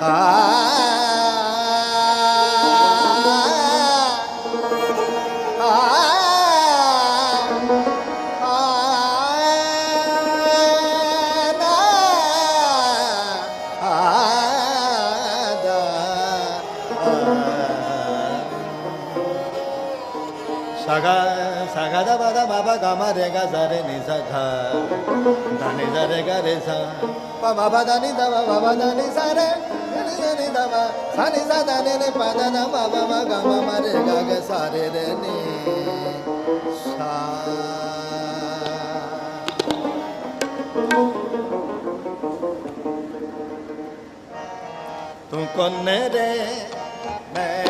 సగ సగద పద మప గమ రే గ సరి ని సగ ధని సరి గ రే స ప మప ధని ద ప మప ధని సరే sani sada ne ne pa da da ma ba ma ga ma ma re ga ga sa re re ne sa ਤੂੰ ਕੋਨੇ ਰੇ ਮੈਂ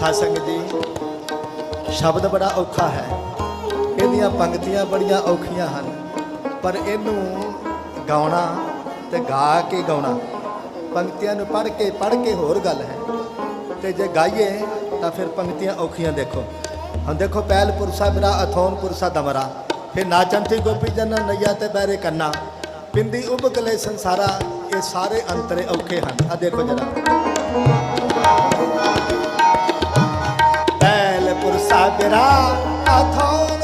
ਸਾਧ ਸੰਗਤ ਜੀ, ਸ਼ਬਦ ਬੜਾ ਔਖਾ ਹੈ। ਇਹਦੀਆਂ ਪੰਕਤੀਆਂ ਬੜੀਆਂ ਔਖੀਆਂ ਹਨ, ਪਰ ਇਹਨੂੰ ਗਾਉਣਾ ਤੇ ਗਾ ਕੇ ਗਾਉਣਾ, ਪੰਕਤੀਆਂ ਨੂੰ ਪੜ੍ਹ ਕੇ ਪੜ੍ਹ ਕੇ ਹੋਰ ਗੱਲ ਹੈ। ਤੇ ਜੇ ਗਾਈਏ ਤਾਂ ਫਿਰ ਪੰਕਤੀਆਂ ਔਖੀਆਂ ਦੇਖੋ। ਹੁਣ ਦੇਖੋ ਪਹਿਲ ਪੁਰਸਾ ਮੇਰਾ, ਅਥੋਮ ਪੁਰਸਾ ਦਮਰਾ। ਫਿਰ ਨਾਚਨ ਤੇ ਗੋਪੀ ਜਨ, ਨਈਆ ਤੇ ਬਹਿਰੇ ਕੰਨਾ। ਪਿੰਦੀ ਉਬਕਲੇ ਸੰਸਾਰਾ, ਇਹ ਸਾਰੇ ਅੰਤਰੇ ਔਖੇ ਹਨ। ਆ ਦੇਖੋ ਜਰਾ। get out.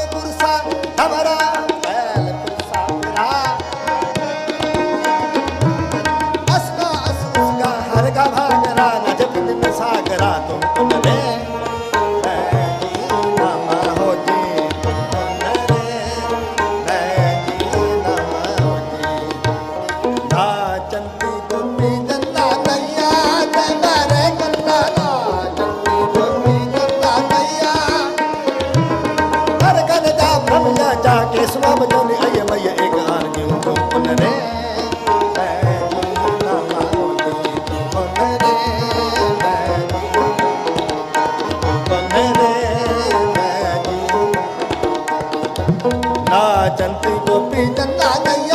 నా చంటి గోపి చందానయ్య